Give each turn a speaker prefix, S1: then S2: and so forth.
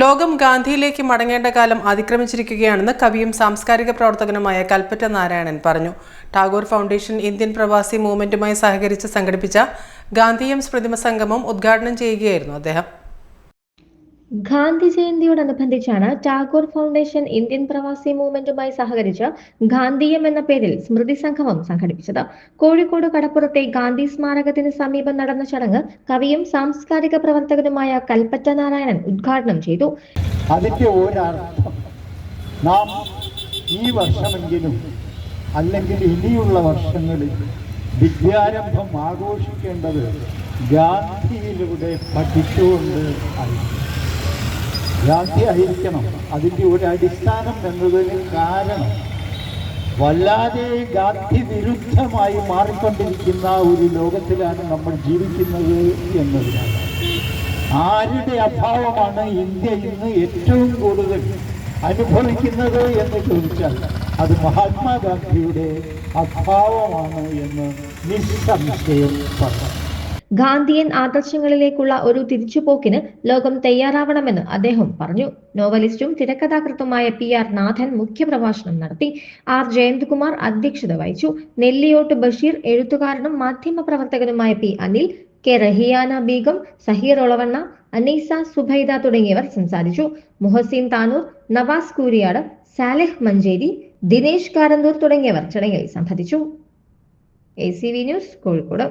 S1: ലോകം ഗാന്ധിയിലേക്ക് മടങ്ങേണ്ട കാലം അതിക്രമിച്ചിരിക്കുകയാണെന്ന് കവിയും സാംസ്കാരിക പ്രവർത്തകനുമായ കൽപ്പറ്റ നാരായണൻ പറഞ്ഞു. ടാഗോർ ഫൗണ്ടേഷൻ ഇന്ത്യൻ പ്രവാസി മൂവ്മെന്റുമായി സഹകരിച്ച് സംഘടിപ്പിച്ച ഗാന്ധിയം സ്മൃതിമ സംഗമം ഉദ്ഘാടനം ചെയ്യുകയായിരുന്നു അദ്ദേഹം.
S2: ഗാന്ധി ജയന്തിയോടനുബന്ധിച്ചാണ് ടാഗോർ ഫൗണ്ടേഷൻ ഇന്ത്യൻ പ്രവാസി മൂവ്മെന്റുമായി സഹകരിച്ച് ഗാന്ധിയം എന്ന പേരിൽ സ്മൃതി സംഗമം സംഘടിപ്പിച്ചത്. കോഴിക്കോട് കടപ്പുറത്തെ ഗാന്ധി സ്മാരകത്തിന് സമീപം നടന്ന ചടങ്ങ് കവിയും സാംസ്കാരിക പ്രവർത്തകനുമായ കൽപ്പറ്റ നാരായണൻ ഉദ്ഘാടനം ചെയ്തു.
S3: അതിന്റെ നാം ഈ വർഷമെങ്കിലും അല്ലെങ്കിൽ ഇനിയുള്ള വർഷങ്ങളിൽ വിദ്യാരംഭം ആഘോഷിക്കേണ്ടത് ഗാന്ധിയിലൂടെ പഠിച്ചുകൊണ്ട് ആയിരിക്കും. ഗാന്ധി ആയിരിക്കണം അതിന്റെ ഒരു അടിസ്ഥാനം എന്നതിന് കാരണം വല്ലാതെ ഗാന്ധി വിരുദ്ധമായി മാറിക്കൊണ്ടിരിക്കുന്ന ഒരു ലോകത്തിലാണ് നമ്മൾ ജീവിക്കുന്നത് എന്നതിനാണ് ആരുടെ അഭാവമാണ് ഇന്ത്യ ഇന്ന് ഏറ്റവും കൂടുതൽ അനുഭവിക്കുന്നത് എന്ന് ചോദിച്ചാൽ അത് മഹാത്മാഗാന്ധിയുടെ അഭാവമാണ് എന്ന് നിസ്സംശയം പറയാം.
S2: ഗാന്ധിയൻ ആദർശങ്ങളിലേക്കുള്ള ഒരു തിരിച്ചുപോക്കിന് ലോകം തയ്യാറാവണമെന്ന് അദ്ദേഹം പറഞ്ഞു. നോവലിസ്റ്റും തിരക്കഥാകൃത്തുമായ പി ആർ നാഥൻ മുഖ്യപ്രഭാഷണം നടത്തി. ആർ ജയന്ത്കുമാർ അധ്യക്ഷത വഹിച്ചു. നെല്ലിയോട്ട് ബഷീർ എഴുത്തുകാരനും മാധ്യമപ്രവർത്തകനുമായ പി അനിൽ കെ റഹിയാന ബീഗം സഹീർ ഒളവണ്ണ അനീസ സുബൈദ തുടങ്ങിയവർ സംസാരിച്ചു. മുഹസീൻ താനൂർ നവാസ് കൂരിയാട് സാലിഹ് മഞ്ചേരി ദിനേശ് കാരന്തൂർ തുടങ്ങിയവർ ചടങ്ങിൽ സംബന്ധിച്ചു. A C V news Kozhikode.